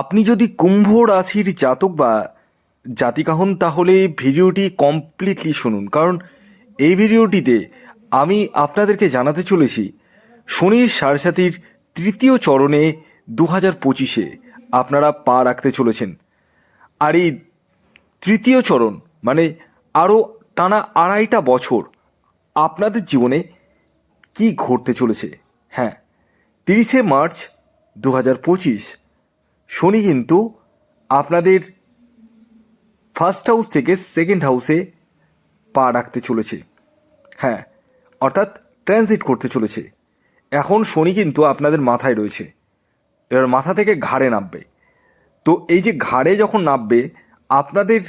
আপনি যদি কুম্ভ রাশির জাতক বা জাতিকা হন, তাহলে ভিডিওটি কমপ্লিটলি শুনুন। কারণ এই ভিডিওটিতে আমি আপনাদেরকে জানাতে চলেছি, শনির সারসাথীর তৃতীয় চরণে দু হাজার পঁচিশে আপনারা পা রাখতে চলেছেন। আর এই তৃতীয় চরণ মানে আরও টানা আড়াইটা বছর আপনাদের জীবনে কি ঘটতে চলেছে? হ্যাঁ তিরিশে মার্চ দু হাজার পঁচিশ শনি কিন্তু আপনাদের ফার্স্ট হাউস থেকে সেকেন্ড হাউসে পা রাখতে চলেছে। হ্যাঁ অর্থাৎ ট্রানজিট করতে চলেছে। এখন শনি কিন্তু আপনাদের মাথায় রয়েছে। এবার মাথা থেকে ঘাড়ে নামবে। তো এই যে ঘাড়ে যখন নামবে, আপনাদের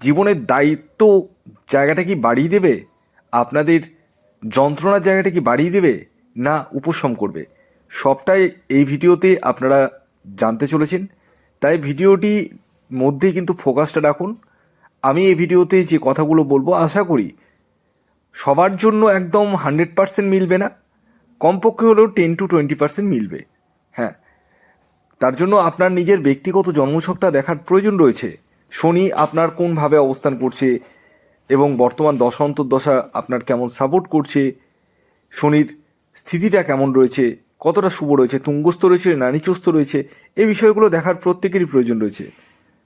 জীবনের দায়িত্ব জায়গাটা কি বাড়িয়ে দেবে? আপনাদের যন্ত্রণার জায়গাটা কি বাড়িয়ে দেবে? না উপশম করবে? সবটাই এই ভিডিওতে আপনারা জানতে চলেছেন। তাই ভিডিওটি মধ্যেই কিন্তু ফোকাসটা রাখুন। আমি এই ভিডিওতে যে কথাগুলো বলব, আশা করি সবার জন্য একদম হান্ড্রেড পার্সেন্ট মিলবে না। কমপক্ষে হলেও টেন টু টোয়েন্টি পার্সেন্ট মিলবে। হ্যাঁ তার জন্য আপনার নিজের ব্যক্তিগত জন্মছকটা দেখার প্রয়োজন রয়েছে। শনি আপনার কোনভাবে অবস্থান করছে এবং বর্তমান দশা আপনার কেমন সাপোর্ট করছে, শনির স্থিতিটা কেমন রয়েছে কতটা শুভ রয়েছে তুঙ্গস্থ রয়েছে না নিচস্থ রয়েছে এই বিষয়গুলো দেখার প্রত্যেকেরই প্রয়োজন রয়েছে।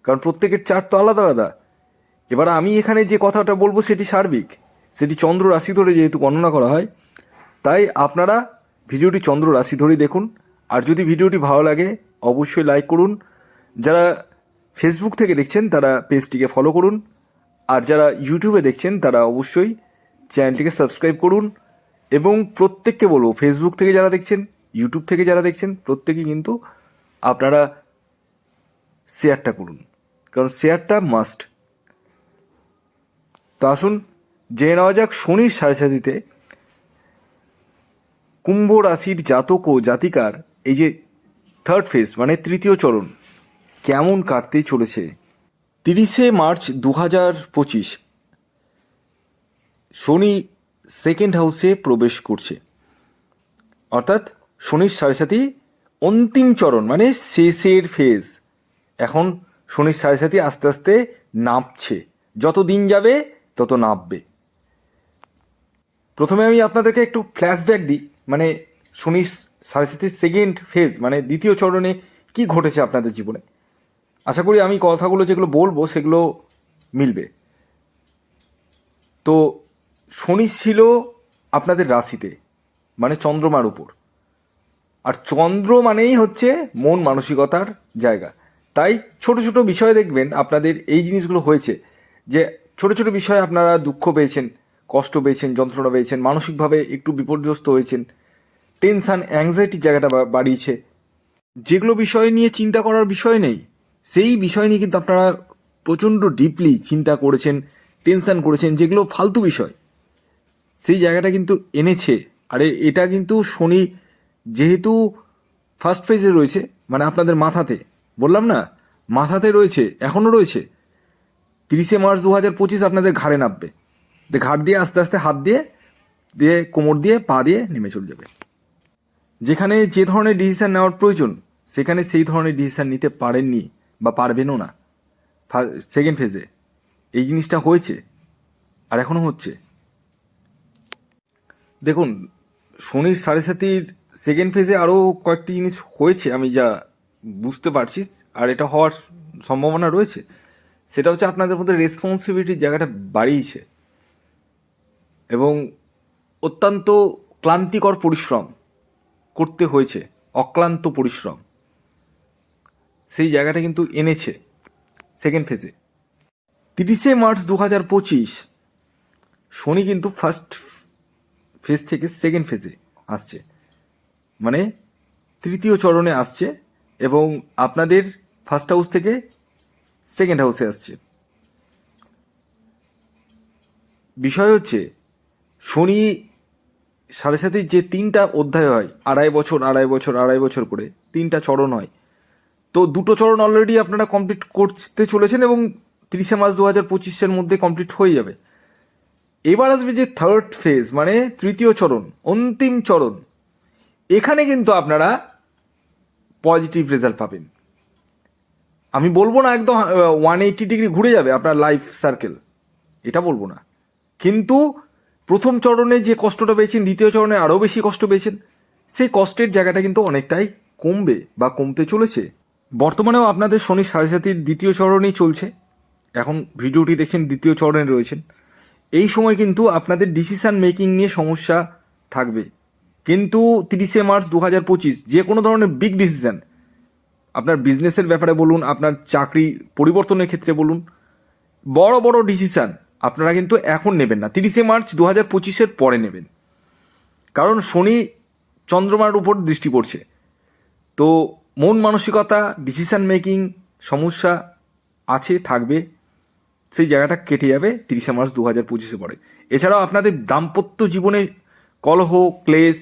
কারণ প্রত্যেকের চার্ট তো আলাদা আলাদা। এবার আমি এখানে যে কথাটা বলব সেটি সার্বিক। সেটি চন্দ্র রাশি ধরে যেহেতু গণনা করা হয়, তাই আপনারা ভিডিওটি চন্দ্র রাশি ধরেই দেখুন। আর যদি ভিডিওটি ভালো লাগে, অবশ্যই লাইক করুন। যারা ফেসবুক থেকে দেখছেন, তারা পেজটিকে ফলো করুন। আর যারা ইউটিউবে দেখছেন, তারা অবশ্যই চ্যানেলটিকে সাবস্ক্রাইব করুন। এবং প্রত্যেককে বলব ফেসবুক থেকে যারা দেখছেন ইউটিউব থেকে যারা দেখছেন, প্রত্যেকেই কিন্তু আপনারা শেয়ারটা করুন। কারণ শেয়ারটা মাস্ট তো আসুন, জেনে নেওয়া যাক শনির সাথে কুম্ভ রাশির জাতক ও জাতিকার এই যে থার্ড ফেজ মানে তৃতীয় চরণ, কেমন কাটতে চলেছে? তিরিশে মার্চ দু হাজার পঁচিশ, শনি সেকেন্ড হাউসে প্রবেশ করছে। অর্থাৎ শনির সাড়ে সাথী অন্তিম চরণ মানে শেষের ফেজ এখন শনির সাড়ে সাথী আস্তে আস্তে নামছে যত দিন যাবে, তত নামবে প্রথমে আমি আপনাদেরকে একটু ফ্ল্যাশব্যাক দিই মানে শনির সাড়ে সাথীর সেকেন্ড ফেজ মানে দ্বিতীয় চরণে কি ঘটেছে আপনাদের জীবনে। আশা করি আমি কথাগুলো যেগুলো বলব, সেগুলো মিলবে। তো শনি ছিল আপনাদের রাশিতে মানে চন্দ্রমার উপর। আর চন্দ্র মানেই হচ্ছে মন মানসিকতার জায়গা। তাই ছোট ছোট বিষয় দেখবেন আপনাদের এই জিনিসগুলো হয়েছে যে ছোট ছোট বিষয়ে আপনারা দুঃখ পেয়েছেন, কষ্ট পেয়েছেন, যন্ত্রণা পেয়েছেন, মানসিকভাবে একটু বিপর্যস্ত হয়েছেন, টেনশান অ্যাংজাইটির জায়গাটা বাড়িয়েছে। যেগুলো বিষয় নিয়ে চিন্তা করার বিষয় নেই, সেই বিষয় নিয়ে কিন্তু আপনারা প্রচণ্ড ডিপলি চিন্তা করেছেন টেনশান করেছেন, যেগুলো ফালতু বিষয়। সেই জায়গাটা কিন্তু এনেছে। আরে এটা কিন্তু শনি যেহেতু ফার্স্ট ফেজে রয়েছে মানে আপনাদের মাথাতে, বললাম না, মাথাতে রয়েছে, এখনও রয়েছে, তিরিশে মার্চ দু হাজার পঁচিশ আপনাদের ঘাড়ে নামবে। দিয়ে ঘাড় দিয়ে আস্তে আস্তে হাত দিয়ে দিয়ে কোমর দিয়ে পা দিয়ে নেমে চলে যাবে। যেখানে যে ধরনের ডিসিশান নেওয়ার প্রয়োজন, সেখানে সেই ধরনের ডিসিশান নিতে পারেননি বা পারবেনও না। সেকেন্ড ফেজে এই জিনিসটা হয়েছে, আর এখনও হচ্ছে। দেখুন, শনির সাড়ে সাতির সেকেন্ড ফেজে আরও কয়েকটি জিনিস হয়েছে, আমি যা বুঝতে পারছি, আর এটা হওয়ার সম্ভাবনা রয়েছে। সেটা হচ্ছে আপনাদের মধ্যে রেসপন্সিবিলিটির জায়গাটা বাড়িয়েছে। এবং অত্যন্ত ক্লান্তিকর পরিশ্রম করতে হয়েছে, অক্লান্ত পরিশ্রম। সেই জায়গাটা কিন্তু এনেছে সেকেন্ড ফেজে তিরিশে মার্চ দু হাজার পঁচিশ, শনি কিন্তু ফার্স্ট ফেজ থেকে সেকেন্ড ফেজে আসছে। মানে তৃতীয় চরণে আসছে এবং আপনাদের ফার্স্ট হাউস থেকে সেকেন্ড হাউসে আসছে। বিষয় হচ্ছে, শনি সাড়ে সাথে যে তিনটা অধ্যায় হয়, আড়াই বছর আড়াই বছর আড়াই বছর করে, তিনটা চরণ হয়। তো দুটো চরণ অলরেডি আপনারা কমপ্লিট করতে চলেছেন এবং তিরিশে মার্চ দু হাজার পঁচিশের মধ্যে কমপ্লিট হয়ে যাবে। এবার আসবে যে থার্ড ফেজ মানে তৃতীয় চরণ, অন্তিম চরণ। এখানে কিন্তু আপনারা পজিটিভ রেজাল্ট পাবেন। আমি বলব না একদম ওয়ান এইটি ডিগ্রি ঘুরে যাবে আপনার লাইফ সার্কেল এটা বলব না। কিন্তু প্রথম চরণে যে কষ্টটা পেয়েছেন, দ্বিতীয় চরণে আরও বেশি কষ্ট পেয়েছেন, সেই কষ্টের জায়গাটা কিন্তু অনেকটাই কমবে বা কমতে চলেছে। বর্তমানেও আপনাদের শনি সাড়ে সাতির দ্বিতীয় চরণেই চলছে। এখন ভিডিওটি দেখছেন, দ্বিতীয় চরণে রয়েছেন। এই সময় কিন্তু আপনাদের ডিসিশান মেকিং নিয়ে সমস্যা থাকবে। কিন্তু তিরিশে মার্চ দু হাজার পঁচিশ যে কোনো ধরনের বিগ ডিসিশান আপনার বিজনেসের ব্যাপারে বলুন, আপনার চাকরি পরিবর্তনের ক্ষেত্রে বলুন, বড় বড় ডিসিশান আপনারা কিন্তু এখন নেবেন না। তিরিশে মার্চ দু হাজার পঁচিশের পরে নেবেন। কারণ শনি চন্দ্রমার উপর দৃষ্টি পড়ছে। তো মন মানসিকতা ডিসিশান মেকিং সমস্যা আছে, থাকবে, সেই জায়গাটা কেটে যাবে তিরিশে মার্চ দু হাজার পঁচিশে পরে। এছাড়াও আপনাদের দাম্পত্য জীবনে কলহ, ক্লেশ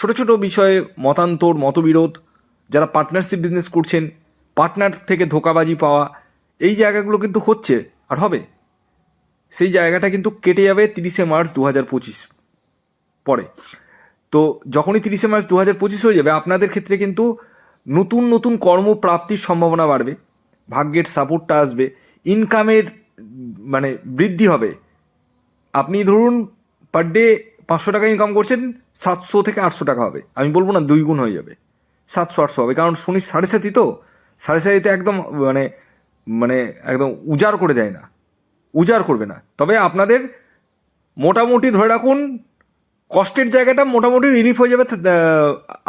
ছোট ছোট বিষয়ে মতান্তর, মতবিরোধ, যারা পার্টনারশিপ বিজনেস করছেন পার্টনার থেকে ধোকাবাজি পাওয়া, এই জায়গাগুলো কিন্তু হচ্ছে আর হবে। সেই জায়গাটা কিন্তু কেটে যাবে তিরিশে মার্চ দু হাজার পঁচিশ পরে। তো যখনই তিরিশে মার্চ দু হাজার পঁচিশ হয়ে যাবে, আপনাদের ক্ষেত্রে কিন্তু নতুন নতুন কর্মপ্রাপ্তির সম্ভাবনা বাড়বে, ভাগ্যের সাপোর্টটা আসবে ইনকামের মানে বৃদ্ধি হবে। আপনি ধরুন পার ডে পাঁচশো টাকা ইনকাম করছেন, সাতশো থেকে আটশো টাকা হবে। আমি বলব না দুই গুণ হয়ে যাবে, সাতশো, আটশো হবে। কারণ শনি সাড়ে সাতি তো, সাড়ে সাতিতে একদম মানে মানে একদম উজাড় করে দেয় না, উজাড় করবে না। তবে আপনাদের মোটামুটি ধরে রাখুন, কষ্টের জায়গাটা মোটামুটি রিলিফ হয়ে যাবে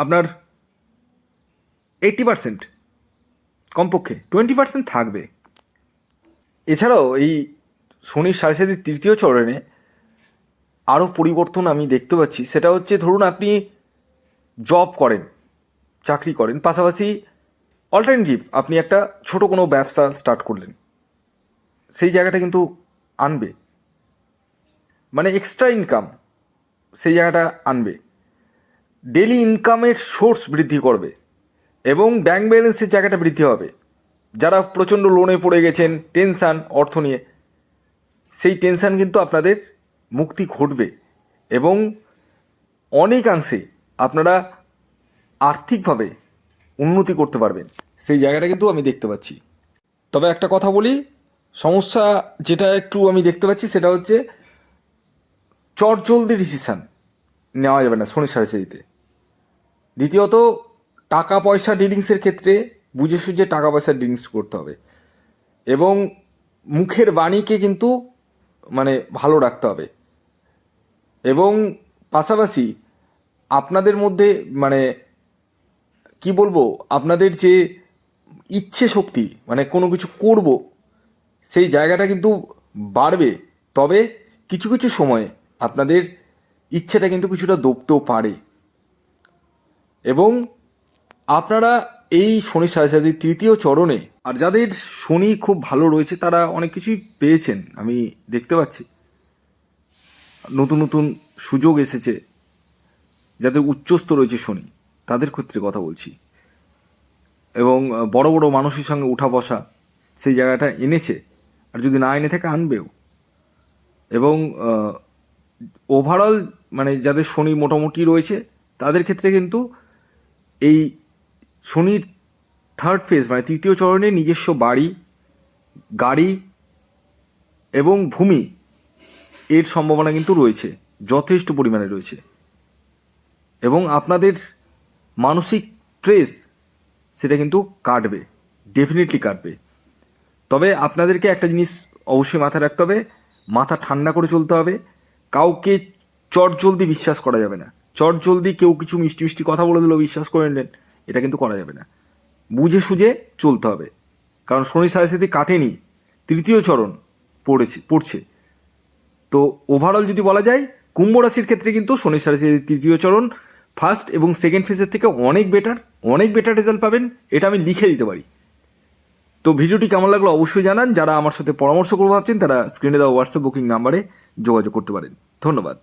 আপনার এইট্টি পার্সেন্ট কমপক্ষে টোয়েন্টি পার্সেন্ট থাকবে। এছাড়াও এই শনির সাড়ে সাতির তৃতীয় চরণে আরও পরিবর্তন আমি দেখতে পাচ্ছি। সেটা হচ্ছে, ধরুন আপনি জব করেন, চাকরি করেন, পাশাপাশি অল্টারনেটিভ আপনি একটা ছোট কোনো ব্যবসা স্টার্ট করলেন। সেই জায়গাটা কিন্তু আনবে। মানে এক্সট্রা ইনকাম সেই জায়গাটা আনবে। ডেলি ইনকামের সোর্স বৃদ্ধি করবে এবং ব্যাংক ব্যালেন্সের জায়গাটা বৃদ্ধি হবে। যারা প্রচণ্ড লোনে পড়ে গেছেন টেনশান অর্থ নিয়ে, সেই টেনশান কিন্তু আপনাদের মুক্তি ঘটবে এবং অনেকাংশে আপনারা আর্থিকভাবে উন্নতি করতে পারবেন। সেই জায়গাটা কিন্তু আমি দেখতে পাচ্ছি। তবে একটা কথা বলি, সমস্যা যেটা একটু আমি দেখতে পাচ্ছি সেটা হচ্ছে চট জলদি ডিসিশান নেওয়া যাবে না শনি সাড়ে সারিতে দ্বিতীয়ত, টাকা পয়সা ডিলিংসের ক্ষেত্রে বুঝে সুঝে টাকা পয়সা ডিলিংস করতে হবে এবং মুখের বাণীকে কিন্তু মানে ভালো রাখতে হবে। এবং পাশাপাশি আপনাদের মধ্যে মানে কি বলব, আপনাদের যে ইচ্ছে শক্তি মানে কোনো কিছু করব, সেই জায়গাটা কিন্তু বাড়বে। তবে কিছু কিছু সময়ে আপনাদের ইচ্ছেটা কিন্তু কিছুটা দবতেও পারে। এবং আপনারা এই শনি সাড়ে তৃতীয় চরণে, আর যাদের শনি খুব ভালো রয়েছে, তারা অনেক কিছুই পেয়েছেন, আমি দেখতে পাচ্ছি। নতুন নতুন সুযোগ এসেছে, যাদের উচ্চস্থ রয়েছে শনি, তাদের ক্ষেত্রে কথা বলছি। এবং বড় বড় মানুষের সঙ্গে উঠা বসা, সেই জায়গাটা এনেছে, আর যদি না এনে থাকে আনবেও। এবং ওভারঅল মানে যাদের শনি মোটামুটি রয়েছে, তাদের ক্ষেত্রে কিন্তু এই শনির থার্ড ফেজ মানে তৃতীয় চরণে নিজস্ব বাড়ি, গাড়ি এবং ভূমি এর সম্ভাবনা কিন্তু রয়েছে, যথেষ্ট পরিমাণে রয়েছে। এবং আপনাদের মানসিক স্ট্রেস সেটা কিন্তু কাটবে ডেফিনেটলি কাটবে। তবে আপনাদেরকে একটা জিনিস অবশ্যই মাথায় রাখতে হবে, মাথা ঠান্ডা করে চলতে হবে, কাউকে চট জলদি বিশ্বাস করা যাবে না। চট জলদি কেউ কিছু মিষ্টি মিষ্টি কথা বলে দিল বিশ্বাস করে নিলেন, এটা কিন্তু করা যাবে না। বুঝে সুঝে চলতে হবে। কারণ শনি সাড়ে সাথে কাটেনি, তৃতীয় চরণ পড়েছে, পড়ছে। তো ওভারঅল যদি বলা যায়, কুম্ভ রাশির ক্ষেত্রে কিন্তু শনি রাশির তৃতীয় চরণ ফার্স্ট এবং সেকেন্ড ফেজের থেকে অনেক বেটার অনেক বেটার রেজাল্ট পাবেন, এটা আমি লিখে দিতে পারি। তো ভিডিওটি কেমন লাগল অবশ্যই জানান, যারা আমার সাথে পরামর্শ করব ভাবছেন তারা স্ক্রিনে দেওয়া হোয়াটসঅ্যাপ বুকিং নাম্বারে যোগাযোগ করতে পারেন। ধন্যবাদ।